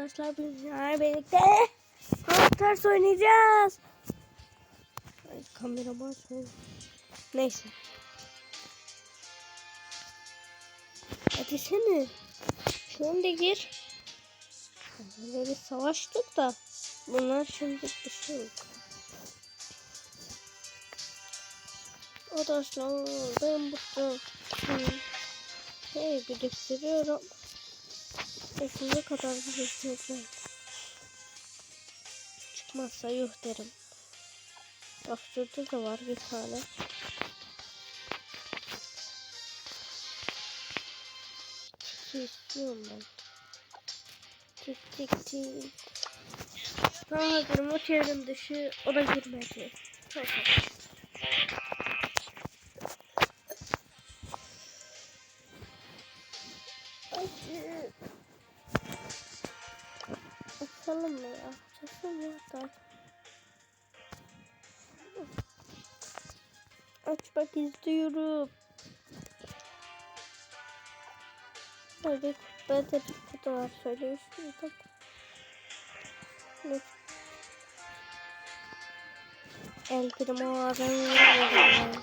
arkadaşlar bizler birlikte Half ters oynayacağız. Ay kameraman şöyle. Neyse. Hadi seni. Şimdi gir. Böyle savaştık da bunlar şimdi bir şey yok. Arkadaşlar ben bıktım. Hey biriktiriyorum. Ekmeğe kadar biriktiriyorum. Çıkmazsa yuh derim. Bak şurada da var bir tane. Çiçeği istiyorum ben. Tik tik tik. Tamam o çevrim dışı o da girmedi. Çok iyi. Açalım mı ya? Ya da. Açmak istiyorum. Hadi ben de bir kutu var söylüyorsun. Bak. Ne? El adam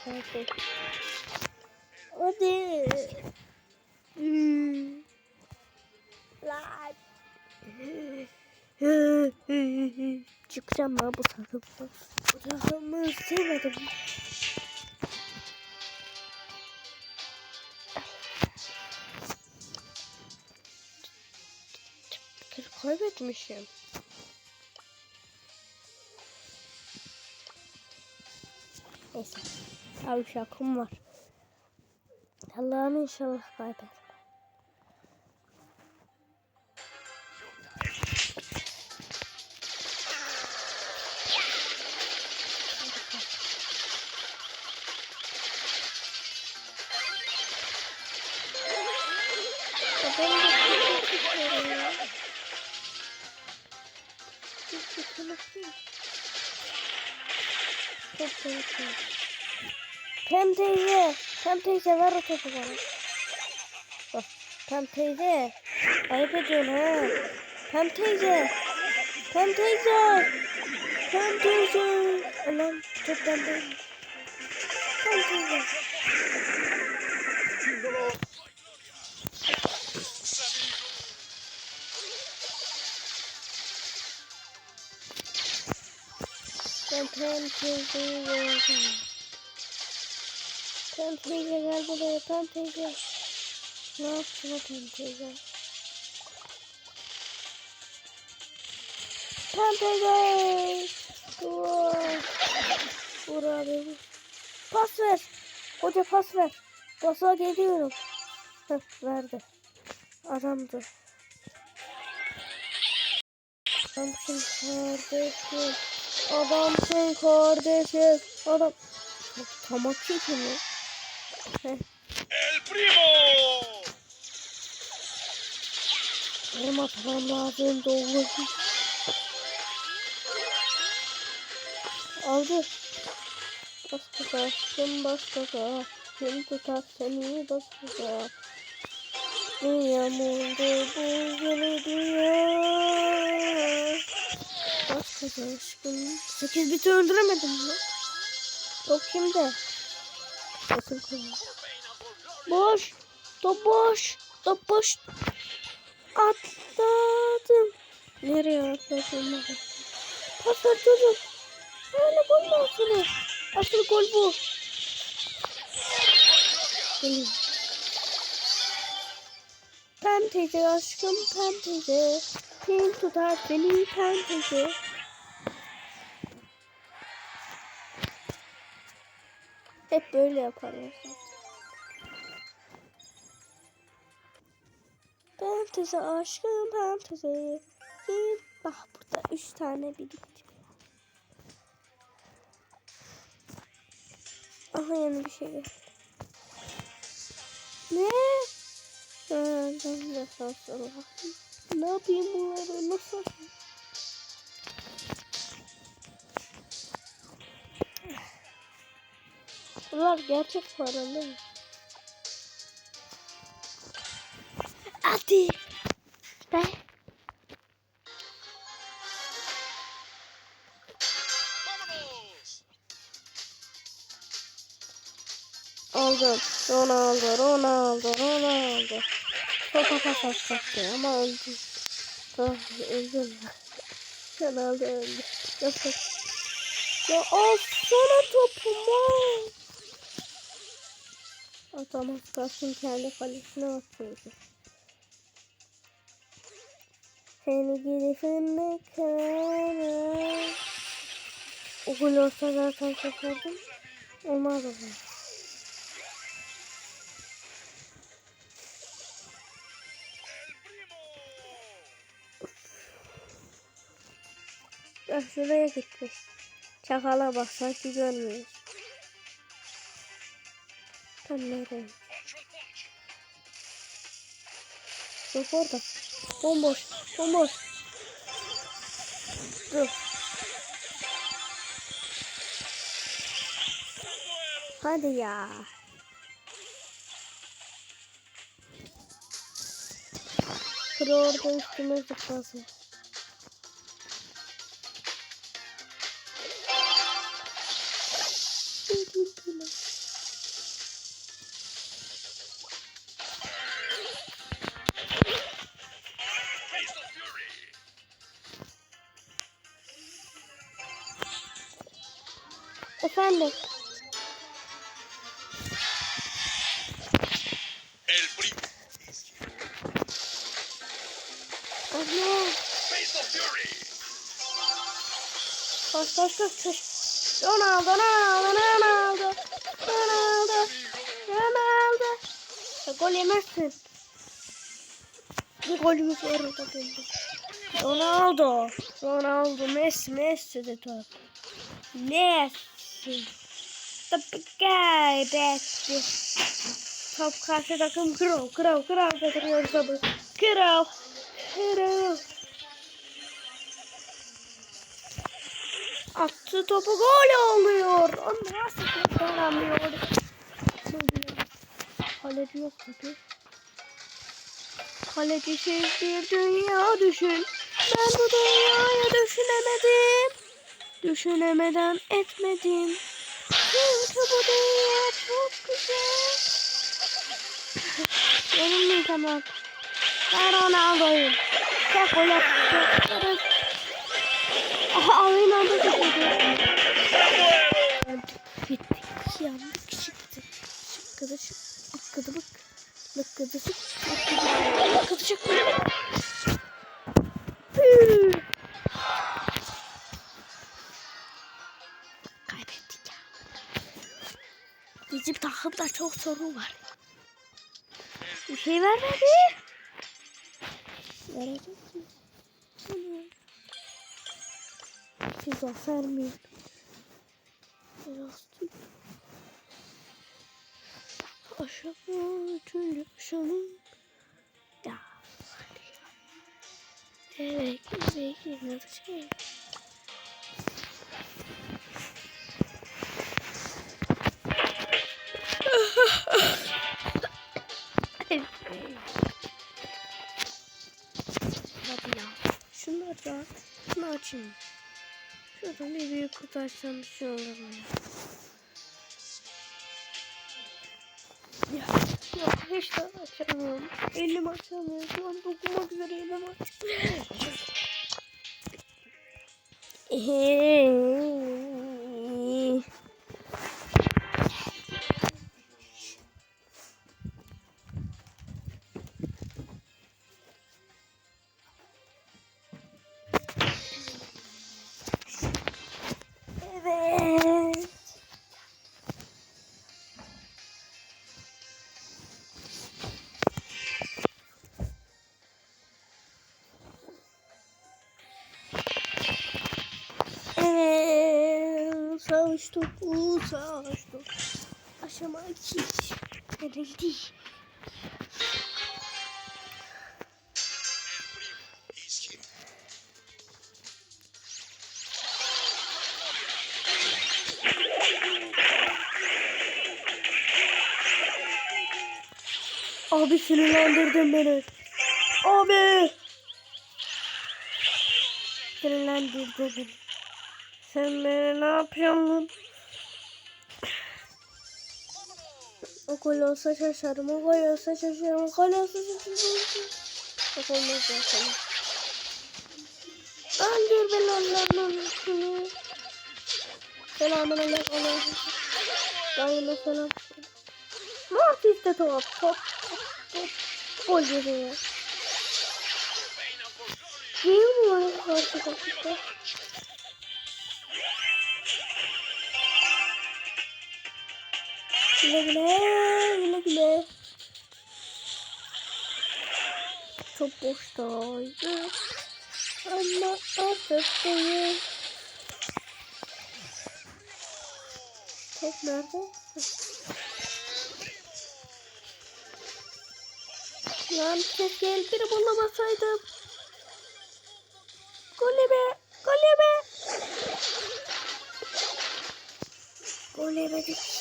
Hadi. Hadi. Hmm. Lan. Çıkacağım ben bu takımdan. Bu takımı sevmedim. Kaybetmişim. Neyse. Abi şakım var. Allah'ım inşallah kaybetmem. ठीक है रखे थम तो ठीक है। अभी पे जो है थम ठीक है। थम ठीक है। थम ठीक है। अलम चुप दे। थम ठीक है। Thank you. Pem teyze gel buraya Pem teyze. Ne yaptın o Pem teyze? Pem teyze. Vur. Abi. Pas ver. Hoca pas ver. Pasa geliyorum. Heh, verdi. Adamdı. Adamsın kardeşim. Adamsın kardeşim. Adam. Tamam çekin ya. El primo. Benim atmam lazım doğru. Aldı. Başka aşkım başka Kim tutar seni başka Yağmurda bu belediye Başka aşkım Sekiz biti öldüremedim mi? Top kimde? Konu. Boş. Top boş. Top boş. Atladım. Nereye atladım? Pas ver çocuk. Öyle gol mü atılır? Asıl gol bu. Geliyor. Pem teyze aşkım pem teyze. Kim tutar seni pem teyze. Hep böyle yaparlar. Pem teyze aşkım teyze. Kim? Bak burada üç tane birikti. Aha yeni bir şey geldi. Ne? Ben de. Ne yapayım bunları? Nasıl? Bunlar gerçek paran değil mi? Hadi. Be. Aldım. Ronaldo, Ronaldo, Ronaldo. Topa pas açacaktı ama öldü. Ah, öldüm. Ronaldo öldü. Yapın. Ya al topumu. Atamaz kalsın kendi kalesine atıyordu. Seni gidip ne kadar. O gol olsa zaten sokardım. Olmaz o. Ya şuraya gitmiş. Çakala bak sanki görmüyoruz. Nereye? Yok orada. Bomboş. Bomboş. Dur. Hadi ya. Kır orada üstüme zıplasın. Efendim. El the fury. Koş koş koş koş. Ronaldo, Ronaldo, Ronaldo. Ronaldo, Ronaldo. Ya, gol yemezsin. Bir golümüz var orada belli. Ronaldo, Ronaldo, Messi, Messi de top. Messi. Tabii kaybetti. Top karşı takım kral, kral, kral getiriyor topu. Kral, kral. Attı topu gol oluyor. O nasıl kurtaramıyor? Kaleci yok tabi. Kalecisiz bir dünya düşün. Ben bu dünyayı düşünemedim. Düşünemeden etmedim. Çünkü bu dünya çok güzel. Benim mi tamam? Ben Ronaldo'yum. Tek gol yapacak. Aha aynı anda çıkıyordu. Bittik. Yandık çıktı. Şıkkıdı şık. Akkıdı bık. Bıkkıdı şık. Akkıdı Akkıdı şık. Kaybettik ya. Bizim takımda çok sorun var. Bir şey vermedi. Verecek mi? Siz vermeyin. Lastik. Aşağı üçüncü aşağının. Ya. Evet, evet, nasıl şey. Hadi Şunları da şunu açayım. Şuradan bir büyük kutu açsam bir şey olur mu ya? Ya, yok hiç de açamıyorum. Elim açamıyor. Şu an dokunmak üzere elim aç. Eee. Savaş topu, savaş topu. Aşama 2. Verildi. He's here. Abi sinirlendirdin beni. Abi. Sinirlendirdin beni. Sen beni ne yapıyorsun? O gol olsa şaşarım. O gol olsa şaşarım. O gol olsa şaşarım. O olmaz zaten. Öldür beni Allah'ın olsun. Selamun aleyküm. Dayına selam. Mortis'te top. Top. Top. Top. Gol ya. Değil mi onu karşı kapıda? Güle güle, güle güle. Çok boştaydı. Ama artık değil. Top nerede? Lan keşke el biri bulamasaydım. Golebe, golebe. Golebe dik.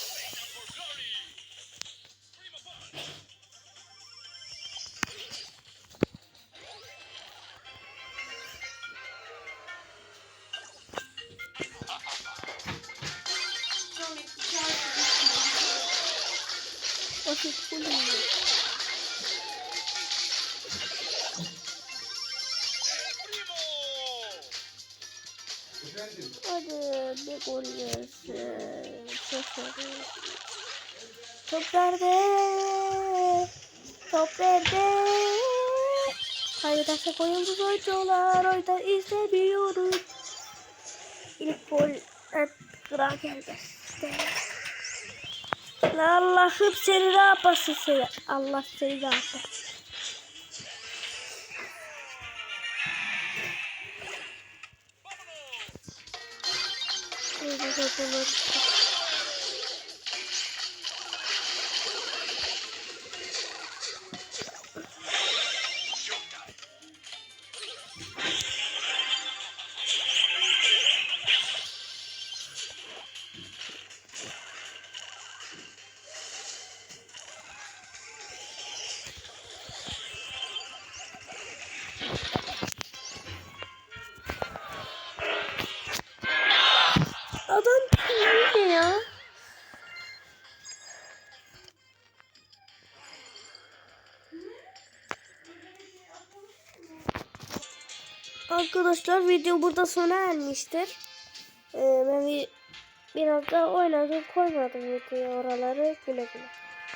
Golebe. Primo. Hadi bir gol yersin. Şaşırır. Top nerede? Top nerede? Hayır taşa koyuldu oyuncular. Oyda izlemiyoruz. İlk gol hep kıra geldi. Allah'ım seni ne yapasın seni. Allah seni ne yapasın. Öyle yapılır. Adam Arkadaşlar video burada sona ermiştir. Ee, ben bir, biraz da oynadım koymadım videoya oraları güle güle.